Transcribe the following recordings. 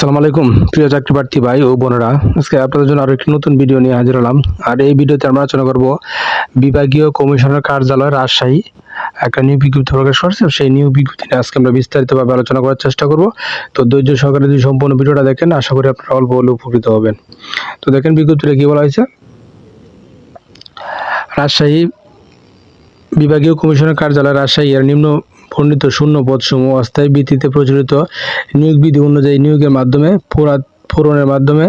আসসালামু আলাইকুম, প্রিয় চাকরি প্রার্থী ভাই ও বোনেরা। আজকে আপনাদের জন্য আরও একটি নতুন ভিডিও নিয়ে হাজির হলাম। আর এই ভিডিওতে আমরা আলোচনা করব বিভাগীয় কমিশনার কার্যালয় রাজশাহী। একটা নিয়োগ বিজ্ঞপ্তি প্রকাশ করছে, সেই নিয়োগ বিজ্ঞপ্তি নিয়ে আজকে আমরা বিস্তারিতভাবে আলোচনা করার চেষ্টা করব। তো ধৈর্য সহকারে যদি সম্পূর্ণ ভিডিওটা দেখেন, আশা করি আপনারা অল্প হলেও উপকৃত হবেন। তো দেখেন বিজ্ঞপ্তিটা কি বলা হয়েছে? রাজশাহী বিভাগীয় কমিশনার কার্যালয় রাজশাহী এর নিম্ন বর্ণিত শূন্য পদসমূহ অস্থায়ী ভিত্তিতে প্রচলিত নিয়োগ বিধি অনুযায়ী নিয়োগের মাধ্যমে ফোরাত পূরণের মাধ্যমে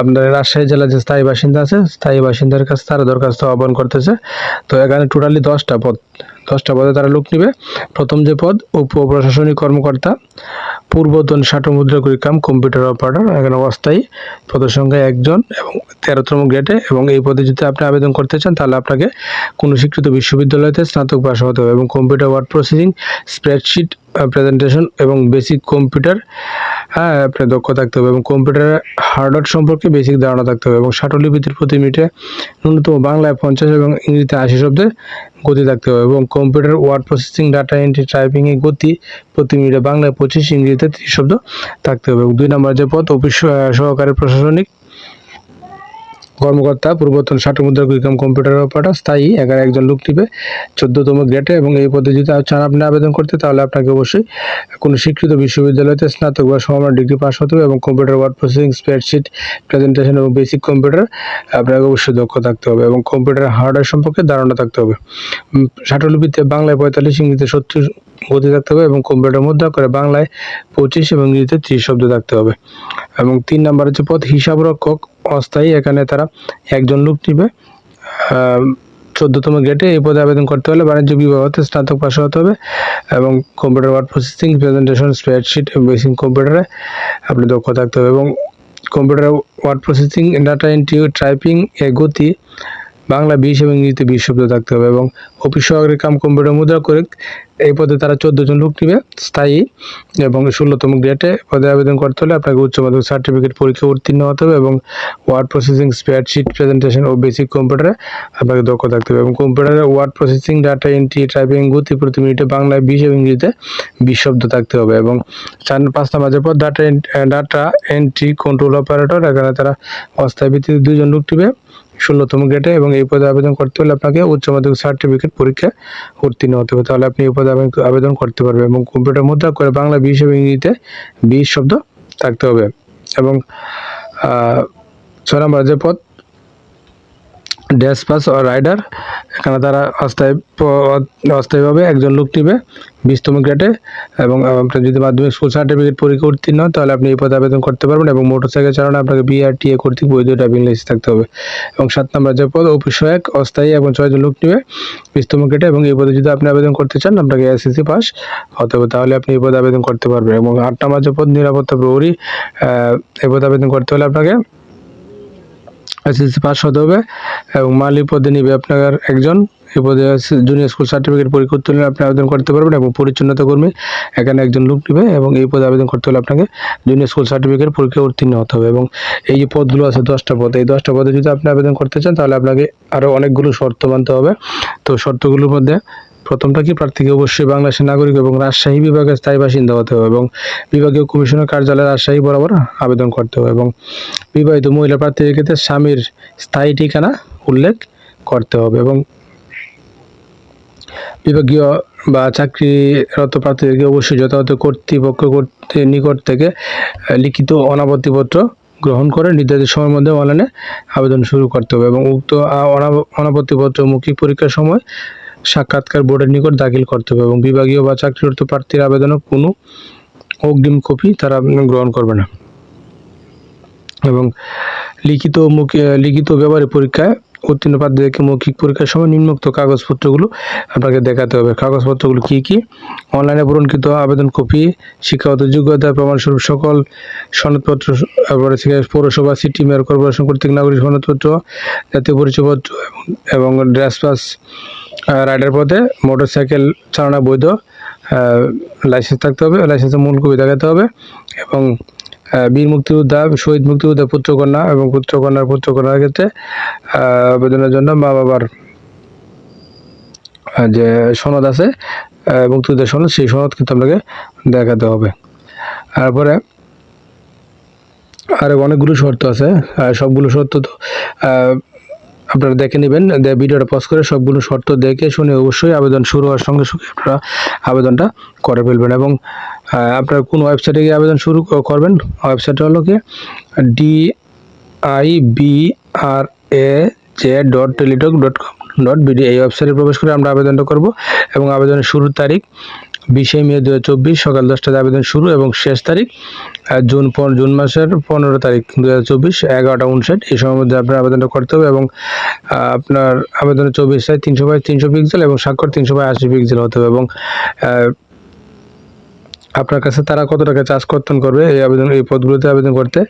আপনার রাজশাহী জেলার যে স্থায়ী বাসিন্দা আছে, স্থায়ী বাসিন্দার কাছে তারা দরখাস্ত আহ্বান করতেছে। তো এখানে টোটালি দশটা পদ দশটা পদে তারা লোক নিবে। প্রথম যে পদ, উপ প্রশাসনিক কর্মকর্তা, পূর্বতন ষাট মুদ্রাকরী কাম কম্পিউটার অপারেটর এখানে অস্থায়ী পদের একজন এবং তেরোতম গ্রেডে এবং এই পদে যদি আপনি আবেদন করতে চান, তাহলে আপনাকে কোনো স্বীকৃত বিশ্ববিদ্যালয়তে স্নাতক পাশ হতে হবে এবং computer word processing spreadsheet presentation এবং বেসিক কম্পিউটার হ্যাঁ আপনার দক্ষ থাকতে হবে এবং কম্পিউটারের হার্ডওয়্যার সম্পর্কে বেসিক ধারণা থাকতে হবে এবং শাটলিপিতির প্রতি মিনিটে ন্যূনতম বাংলায় পঞ্চাশ এবং ইংরেজিতে আশি শব্দের গতি থাকতে হবে এবং computer word processing data entry টাইপিংয়ের গতি প্রতি মিনিটে বাংলায় পঁচিশ ইংরেজিতে ত্রিশ শব্দ থাকতে হবে। এবং দুই নম্বর যে পথ, অফিস সহকারী প্রশাসনিক কর্মকর্তা, পূর্বতন ষাট মুদ্রা কুইকাম কম্পিউটার অপারেটর স্থায়ী এগারো একজন লোক টিপে চোদ্দতম গ্রেডে এবং এই পদে যদি চান আপনি আবেদন করতে, তাহলে আপনাকে অবশ্যই কোনো স্বীকৃত বিশ্ববিদ্যালয়তে স্নাতক বা সমান ডিগ্রি পাস হতে হবে এবং computer word processing, spreadsheet, presentation এবং বেসিক কম্পিউটার, আপনাকে অবশ্যই দক্ষ থাকতে হবে এবং কম্পিউটার হার্ডওয়্যার সম্পর্কে ধারণা থাকতে হবে। ষাটলিপিতে বাংলায় পঁয়তাল্লিশ, ইংরেজিতে সত্তর গতি থাকতে হবে এবং কম্পিউটার মধ্যে করে বাংলায় পঁচিশ এবং ইংরেজিতে ত্রিশ শব্দ থাকতে হবে। এবং তিন নম্বর হচ্ছে পদ হিসাবরক্ষক অস্থায়ী, এখানে তারা একজন লোক নিবে। চোদ্দতম গেটে এই পদে আবেদন করতে হলে বাণিজ্য বিভাগ হতে স্নাতক পাশ হতে হবে এবং computer word processing presentation spreadsheet basic কম্পিউটারে আপনি দক্ষ থাকতে হবে। এবং computer word processing data entry typing এ গতি বাংলা বিশ এবং ইংরেজিতে বিশ শব্দ থাকতে হবে এবং অফিস সহকারী কাম কম্পিউটার মুদ্রা করে এই পদে তারা চোদ্দ জন লোক নিবে, স্থায়ী এবং ষোলোতম গ্রেডে পদে আবেদন করতে হলে আপনাকে উচ্চ মাধ্যমিক সার্টিফিকেট পরীক্ষা উত্তীর্ণ হতে হবে এবং ওয়ার্ড প্রসেসিং স্প্রেডশিট প্রেজেন্টেশন ও বেসিক কম্পিউটারে আপনাকে দক্ষ থাকতে হবে এবং কম্পিউটারে word processing data entry typing গতি প্রতি মিনিটে বাংলায় বিশ এবং ইংরেজিতে বিশ শব্দ থাকতে হবে এবং চার, পাঁচ নম্বর পর data data entry control operator এখানে তারা অস্থায়ী ভিত্তিতে দুজন লোক টিবে ষোলোতম গ্রেডে এবং এই পদে আবেদন করতে হলে আপনাকে উচ্চ মাধ্যমিক সার্টিফিকেট পরীক্ষা উত্তীর্ণ হতে হবে। তাহলে আপনি এই পদে আবেদন- করতে পারবেন এবং কম্পিউটার মুদ্রা করে বাংলা বিশ এবং ইংরেজিতে বিশ শব্দ থাকতে হবে। এবং ছয় নম্বর যে পদ ড্যাশ পাস রাইডার এখানে তারা অস্থায়ী অস্থায়ীভাবে একজন লোক নিবে। বিশতম গ্রেডে এবং আপনার যদি মাধ্যমিক স্কুল সার্টিফিকেট পরীক্ষা উত্তীর্ণ হন, তাহলে আপনি এই পদে আবেদন করতে পারবেন এবং মোটরসাইকেল চালানো আপনাকে বিআরটিএ কর্তৃক বৈধ ড্রাইভিং লাইসেন্স থাকতে হবে। এবং সাত নম্বর যে পদ অফিস এক অস্থায়ী এবং ছয়জন লোক নিবে বিশতম গ্রেডে এবং এই পদে যদি আপনি আবেদন করতে চান আপনাকে এসএসসি পাস হতে হবে তাহলে আপনি এই পদে আবেদন করতে পারবেন। এবং আট নম্বর যে পদ নিরাপত্তা প্রহরী এই পদে আবেদন করতে হলে আপনাকে এসএসসি পাস হতে হবে এবং মালি পদে নিবে আপনার একজন। এই পদে জুনিয়র স্কুল সার্টিফিকেট পরীক্ষা উত্তীর্ণ আপনি আবেদন করতে পারবেন এবং পরিচ্ছন্নতা কর্মী এখানে একজন লোক নিবে এবং এই পদে আবেদন করতে হলে আপনাকে জুনিয়র স্কুল সার্টিফিকেট পরীক্ষা উত্তীর্ণ হতে হবে এবং এই যে পদগুলো আছে দশটা পদ, এই দশটা পদে যদি আপনি আবেদন করতে চান তাহলে আপনাকে আরও অনেকগুলো শর্ত মানতে হবে। তো শর্তগুলোর মধ্যে প্রথমটা কি প্রার্থীকে অবশ্যই বাংলাদেশের নাগরিক এবং রাজশাহী বিভাগের স্থায়ী বাসিন্দা হতে হবে এবং বিভাগীয় কমিশনার কার্যালয় রাজশাহী বরাবর আবেদন করতে হবে এবং বিবাহিত মহিলা প্রার্থীদের ক্ষেত্রে স্বামীর স্থায়ী ঠিকানা উল্লেখ করতে হবে এবং বিভাগীয় বা চাকরিরত প্রার্থীদেরকে অবশ্যই যথাযথ কর্তৃপক্ষ কর্তৃ- নিকট থেকে লিখিত অনাপত্তিপত্র গ্রহণ করে নির্ধারিত সময়ের মধ্যে অনলাইনে আবেদন শুরু করতে হবে এবং উক্ত অনাপত্তিপত্র মৌখিক পরীক্ষার সময় সাক্ষাৎকার বোর্ডের নিকট দাখিল করতে হবে এবং বিভাগীয় বা চাকরিরত প্রার্থীর আবেদনের কোনো অগ্রিম কপি তারা গ্রহণ করবে না। এবং লিখিত মুখে, লিখিত ব্যবহারিক পরীক্ষায় উত্তীর্ণ প্রার্থীদেরকে মৌখিক পরীক্ষার সময় নিম্নোক্ত কাগজপত্রগুলো আপনাকে দেখাতে হবে। কাগজপত্রগুলো কি কি? অনলাইনে পূরণকৃত আবেদন কপি, শিক্ষাগত যোগ্যতা, প্রমাণস্বরূপ সকল সনদপত্র পৌরসভা, সিটি, মেয়র কর্পোরেশন কর্তৃক নাগরিক সনদপত্র, জাতীয় পরিচয়পত্র এবং ড্রেস পাস রাইডার পদে মোটরসাইকেল চালানো বৈধ লাইসেন্স থাকতে হবে। লাইসেন্সের মূল কপি দেখাতে হবে এবং বীর মুক্তিযোদ্ধা, শহীদ মুক্তিযোদ্ধা পুত্রকন্যা এবং পুত্রকন্যার পুত্রকন্যার ক্ষেত্রে আবেদনের জন্য মা বাবার যে সনদ আছে মুক্তিযোদ্ধার সনদ, সেই সনদ কিন্তু আপনাকে দেখাতে হবে। তারপরে আর অনেকগুলো শর্ত আছে সবগুলো শর্ত তো আপনারা দেখে নেবেন ভিডিওটা পজ করে সবগুলো শর্ত দেখে শুনে অবশ্যই আবেদন শুরু হওয়ার সঙ্গে সঙ্গে আপনারা আবেদনটা করে ফেলবেন এবং আপনারা কোন ওয়েবসাইটে গিয়ে আবেদন শুরু করবেন? ওয়েবসাইটটা হলো কি? D I B R A J dot Teletalk dot com dot BD এই ওয়েবসাইটে প্রবেশ করে আমরা আবেদনটা করব এবং আবেদনের শুরুর তারিখ বিশে মে দু সকাল দশটাতে আবেদন শুরু এবং শেষ তারিখ জুন জুন মাসের পনেরো তারিখ দু হাজার চব্বিশ, এগারোটা উনষাট এই সময়ের মধ্যে আপনার আবেদনটা করতে হবে এবং আপনার আবেদনের চব্বিশ সাইজ তিনশো বাই তিনশো পিক্সেল এবং স্বাক্ষর তিনশো বাই আশি পিক্সেল হতে হবে এবং আপনার কাছে তারা কত টাকা চার্জ কর্তন করবে এই আবেদন, এই পদগুলোতে আবেদন করতে?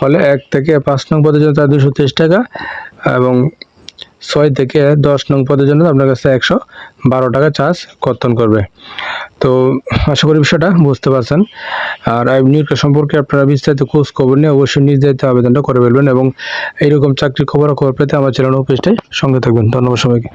হলে এক থেকে পাঁচ নং পদের জন্য তার দুশো টাকা এবং ছয় থেকে দশ নং পদের জন্য আপনার কাছে একশো বারো টাকা চার্জ কর্তন করবে। তো আশা করি বিষয়টা বুঝতে পারছেন। আর আইব সম্পর্কে আপনারা বিস্তারিত খোঁজ খবর নিয়ে অবশ্যই দায়িত্বে আবেদনটা করে ফেলবেন এবং এইরকম চাকরির খবর খবর পেতে আমার চ্যানেল পেজটাই সঙ্গে থাকবেন। ধন্যবাদ সবাইকে।